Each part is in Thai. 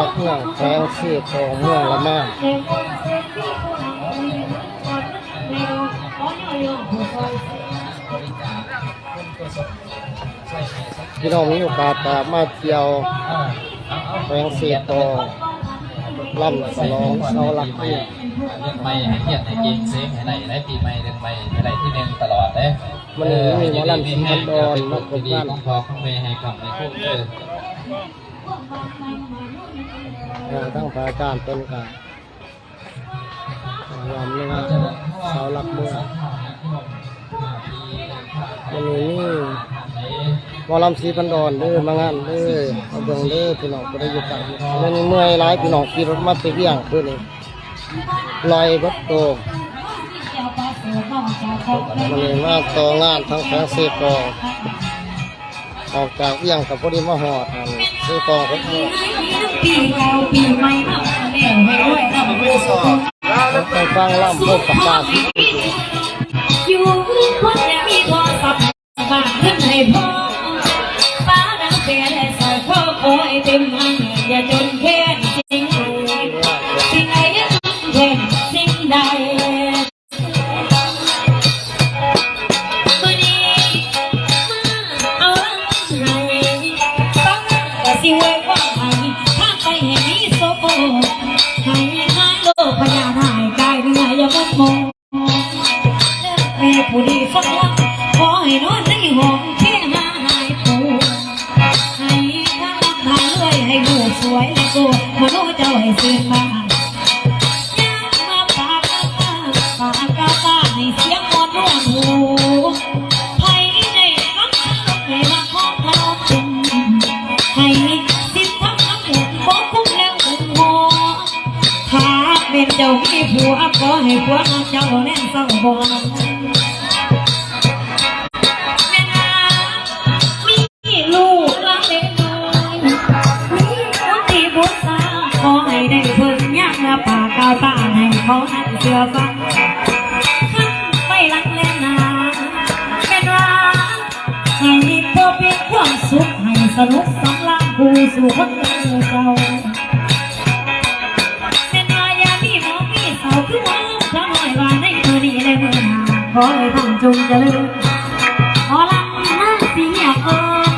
ลักเมืองแขวงสีของเมืองละแม่พี่น้องมีโอกาสก็มาเที่ยวแขวงสีทองล่ำฉลองเสาหลักเมืองเรื่องไม่ให้เทียบให้เก่งเซ็งให้ไหนได้ปีใหม่เรื่องไม่ให้ไหนที่หนึ่งตลอดเลยมันมีหมอลำสีพันดอนนักกบดีบ้านของพ่อของแม่ให้คำให้คุ้มเลย ทั้งพระอาจารย์เป็นกันลำนี่นะเสาวหลักเมืองมันมีหมอลำสีพันดอนเด้อมางานเด้อเอาเบิ่งเด้อพี่น้องก็ได้อยู่กันมันเมื่อยหลายพี่น้องขี่รถมาติเวียงเพื่อนี่ลอยบัดโตมันเลยมาต่องานทั้งแสงเสกอ ออกจากเอียงกับพอดีมาหอดอันเสกอก็เมื่อปีเก่าปีใหม่มาแล้วให้รวยร่ำรวยสุขไปฟังล่ำพวกประกาศอยู่คนยังมีโทรศัพท์ฝากเงินให้พ่อป้าดังเปลี่ยนใส่พ่อโอ้ยเต็มหัน มันมองแม่ผู้ดีสักวันขอให้นอนในห้องแค่หาหายปวดให้ทั้งรักทางเลยให้ลูกสวยและโตมโนเจ้าให้เสียมา ผัวก็ให้ผัวเจ้าแน่นเศร้าบ่แม่นามีลูกรักเล็กน้อยมีคนที่บุษาขอให้ได้เพิ่งย่างละปากกาวตาให้เขาหันเสือฟังขันไปลังเล่นนาเป็นว่าให้พอเป็นความสุขให้สนุกสำราญผู้สู่คนเก่า อให้ท่านจงเจริญขอลำนั่งสีอยากเอิญ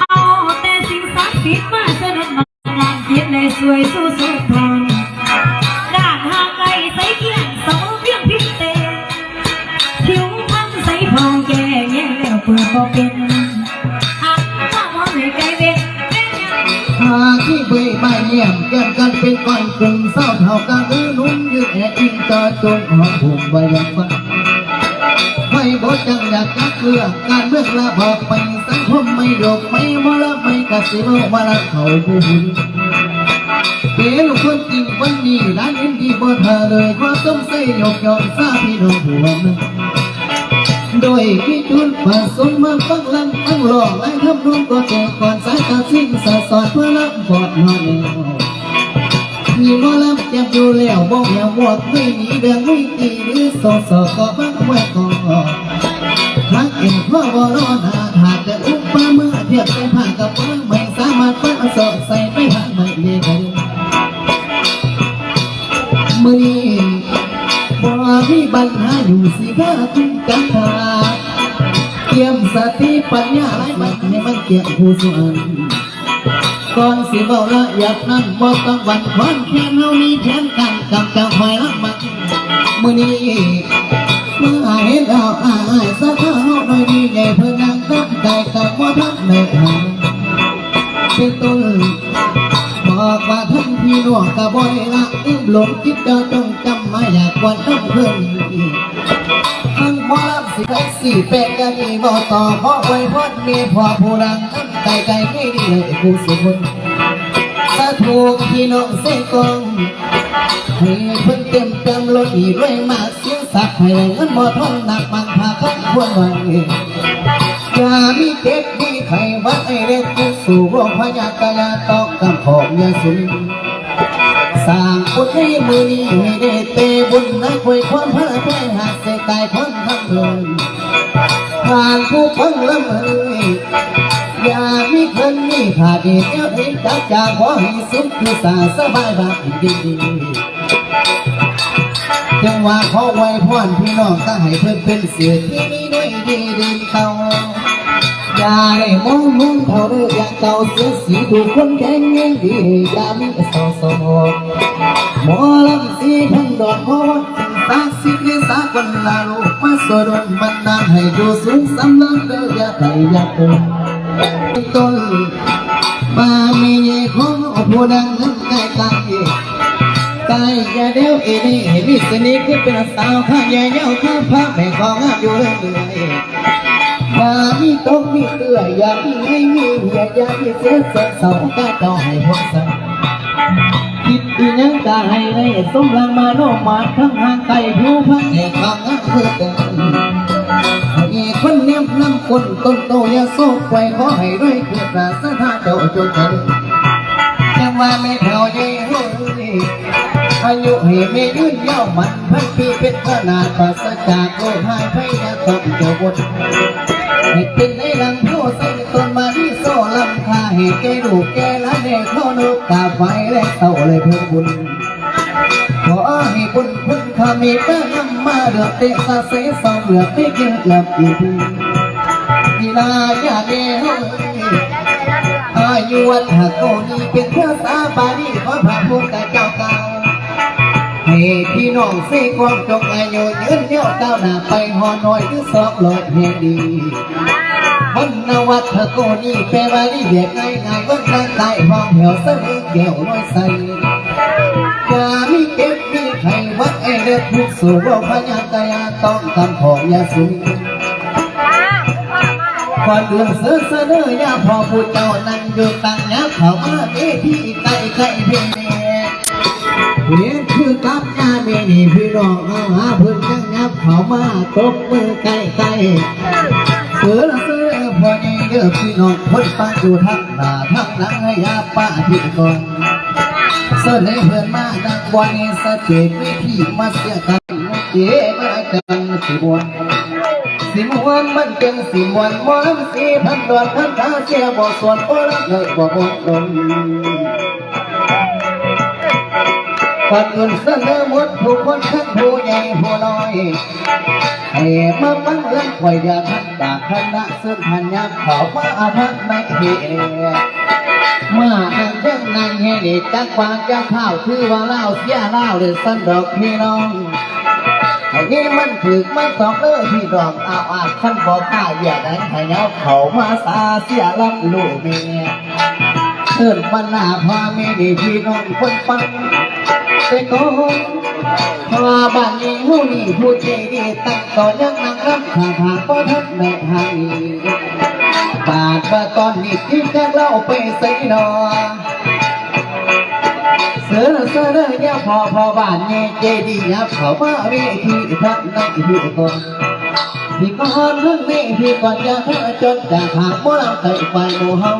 เอาแต่สิ่งศักดิ์สิทธิ์มาสนุนมาลานจิตในสวยสู้สุดทางด้านห่างไกลใสเพียงเสาเพียงพิเศษผิวพันใสพองแก่แง่แล้วเปิดบอกเป็นหักข้ามองให้ใจเบ็ดเป็นยังหาที่เบยไม่เยี่ยมแก้มกันเป็นก้อนกึ่งเศร้าเท่ากันหรือนุ่มยืดแอบอิงจอจงหอมผมไว้ยังฟัง เลือกการเมืองละบอกไปสังคมไม่ดกไม่มละไม่กระสิบมาละเขาผู้หุ่นเป๋ลูกคนจริงวันนี้ร้านเอ็นดีบ่เธอเลยขอต้มใส่ยกยอกซาพี่น้องหัวหนึ่งโดยพี่จุนผสมมาฟังลำฟังหลอกและทำรวมก็แจกก่อนสายตาสิ้นสะสอนเพื่อรับกอดนอนแล้วมีหมอลำเจ็บอยู่แล้วบ่แหวหมวกไม่หนีเดืองไม่ตีหรือสอสอก็บังไว้ก่อน ทักเอ็นพ่อบ่รอหาหากแต่อุ้มป้าเมื่อเทียบเป็นผ้านกับมือไม่สามารถปั้นสอดใส่ไปทางไม่เลี้ยงมือนี้บ่มีปัญหาอยู่สิถ้าคุณจักขาเตรียมสติปัญญาให้มันให้มันเกี่ยงผู้ส่วนก่อนสิเบาละอยากนั่นบ่ต้องวันควันแค่เฮามีแผนกันกับเจ้าคอยรักมันมือนี้เมื่อเห็นเอาอายสะ หลงคิดเจ้าต้องจำมาอยากกวนต้องเพิ่อนอีกทั้งบ่รับสิไปสี่เป็นกันนี่บ่ต่อพราะไว้พอดมีพ่อผู้รังน้ำใจใจไม่ดีเลยผู้สุขสะถูกพี่น้องเสกองให้เพิ่นเต็มเต็มรถอีด้วยมากเสียงสักให้เงินบ่ทนหนักมันพาคันควรไว้องอย่ามีเก็บมีไขวัดไอเล็กผู้สู่โรงพยากายาตอกกับของยาสุน สร้างบุญให้มือนี้ให้ได้เตบุญในคุยความพระแหากเสกายคนทั้งเลยผ่านผู้ฟังละเมยอย่ามีเพิ่นมีขาดีเดียวเองจากจากขอให้สุขคือสาสบายบางดีดีจังว่าขอไว้พรพี่น้องก็ให้เพิ่อนเป็นเสือที่มีด้วยดีเดินเก่า อย่าได้มองมุ่งเขาเรื่อย่างเก่าเสียสีดูคนแข็งยังดีอย่ามีสอสมหมอลำสีพันดอกเพราะว่าตาสิเกสากลลาลูกมาสดนบันดาลให้ดูสูงสำลักเด้ออย่าไกลอย่าตุนต้นมามีเย่ของผู้ดังนั้นใกล้ใกล้ใกล้อย่าเดียวเอีนี่ให้มีสนิทคือเป็นสาวข้าใหญ่เย้าข้าพักแม่ของงามอยู่เรื่อย มามีตกมีเตื้ออย่ามีให้มีเหียดอย่ามีเสียเสียเสาก็ต้องให้พวกสันคิดอีหยังก็ให้ได้สมรังมาโนมาทั้งห่างไกลผิวพันแห่งความงามเพื่อเดินมีคนเนียบน้ำคนต้นโตยาโซกไว้ขอให้ด้วยเกิดราสถาเจ้าจงเถิดจังว่าไม่เท่าเย่เฮ้ยอายุให้ไม่ยืนยาวมันพันปีเป็นขนาดปราศจากโรคหายพยาต้องเจ้าบน ให้เป็นในหลังโพใส่ต้นมาที่โซ่ลำคาให้แกดูแกละเด็กเขานกกาไฟและเต่าเลยเพิ่มบุญขอให้บุญคุณขมีเด้อนำมาเดือดเตะสะเสสองเดือดไม่เกินหลับอีกกีฬาญาเดียวอายุวัฒโกนี้เป็นเพื่อสาบานีขอพระพุทธเจ้า ให้พี่น้องเสกความจงอายุยืนเยี่ยวก้าวหน้าไปหอน้อยคือสองหลอดแห่งดีวันนวัฒโกนีแปลว่าดีเบียดง่ายง่ายวันร่างกายห้องเหี่ยวเสมอแก้วน้อยใสอย่ามีเก็บมีไขวัดไอเด็กทุกสู่โรคพยาตายาต้องทำของยาสูงก่อนเดือนเสือเสนอยาพอผู้เจ้านั่งอยู่ตั้งยาเขามาเอที่ไก่ไก่เพียงเน่เพีย งคือกับยาเมนีพี่น้องเอาหาเพื่อนจังยับเขามาตบมือไก่ไก่เสือละเสือพอนี่เด้อพี่น้องคนฟังอยู่ทั้งหน้าทั้งหลังให้ยาป้าที่ก่อนเสนอเพื่อนมาดังวันนี้สเจวิธีมาเสียกันเก๋มากันสิบวันสิมวนมันเป็นสิมวนมอนสีพันดอนพันตาเสียบ่ส่วนโอ้ละเลยบ่บ่ตน ก่อนอื่นเสนอหมดผู้คนทั้งผู้ใหญ่ผู้น้อยให้มาฟังเรื่องคอยเดียทันจากคณะซึ่งทันยักเขามาอาภัพในเหตุเมื่อนั่งเพ่งนั่งเฮนิจักควางจักข้าวคือว่าเล่าเสียเล่าเลยสันดอกพี่น้องไอ้นี่มันถึกมันสองเออพี่ดอกเอาอาขันบอกข้าอย่านั้นให้เงาเขามาสาเสียลับลูกเมียเอิ้นบรรณาพ่อแม่ดีพี่น้องคนฟัง แต่ก่อนพอบ้านนี้หูนี่ผู้ใจดีตั้งต่อยังนั่งรับข้าทาก็ทักแม่หายปาดว่าตอนนี้ที่แค่เล่าไปใส่นอเสือเสือเนี่ยพอพอบ้านเนี่ยเจดียับเขามาเวทีทั้งในพี่ก่อนพี่ก่อนทั้งนี้พี่ก่อนอย่าเธอจนจากหางบ่เราไต่ไฟโมเฮา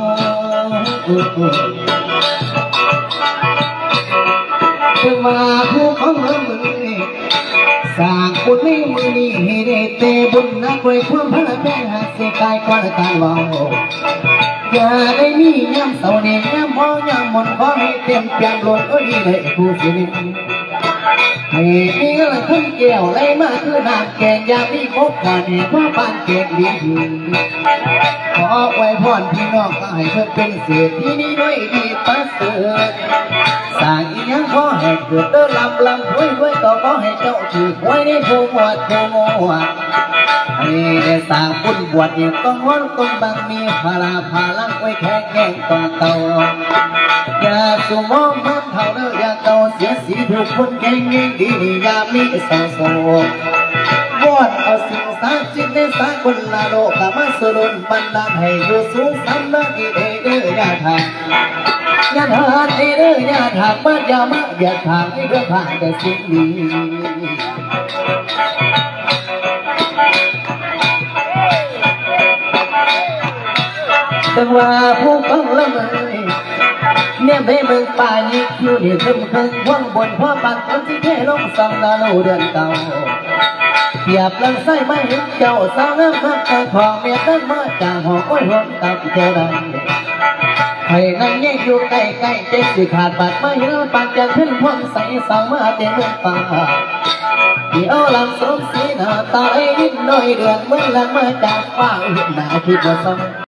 คือมาผู้ของเมืองมือนี่สร้างบุญในมือนี้ให้ได้เตบุญนักไว้ความพระแม่หาสียกายก่อนการเมาอย่าได้มีย้ำเสาเนียย้ำมองย้ำมนขอให้เต็มเปี่ยมล้นเอ้ยเลยผู้สิริให้มีเงินขึ้นแก้วไหลมาคือน้ำแกงยามีพบกันให้พ่อบ้านเก็บดีดี ขอไว้พรพี่น้องให้เพิ่นเป็นเศรษฐีนี้ด้วยดีประเสริฐสร้างอีหยังขอให้เกิดเดินลำลำรวยรวยต่อขอให้เจ้าถือหวยในผู้หมวดผู้หมวดให้ได้สร้างบุญบวชอย่างต้องวันต้องบางมีพลาพลังไว้แข็งแกร่งต่อเต่าอย่าสุมองมันเท่าเด้ออย่าเก่าเสียสีทุกคนเก่งยิ่งดีอย่ามีเศร้าโศกวอนเอาสิ่งสิทธิ์ในสากลละโลกมาสุรุนบันดาลให้อยู่สูงสำนักอีเด้ออย่าทางยาทานเด้ออย่าถามมายามายาถามให้เรื่อผ่านแต่สิ่งนี้แต่ว่าผู้ฟังละเมยเนี่ยเบ้เมืองป่ายิกคิวนี่ขึ้นเพิ่งว่องบนพ่อปัดคนที่เทลงสองนาโลเดือนเก่า เหยียบลังไส้ไม่เห็นเจ้าสาวงามมาแต่พอเมียตั้งมาจากหอก้อยหอมตับเท่าไรให้นั่งแยกอยู่ใกล้ใกล้เจ๊สิขาดบาดไม่เห็นปานจะขึ้นพ่วงใสสาวมาเต็มเมืองป่าเดี๋ยวลังสมสีหน้าตาไอ้นิดหน่อยเดือนเมื่อลังมาจากฟ้าหนหน้าคิดว่าซ้ำ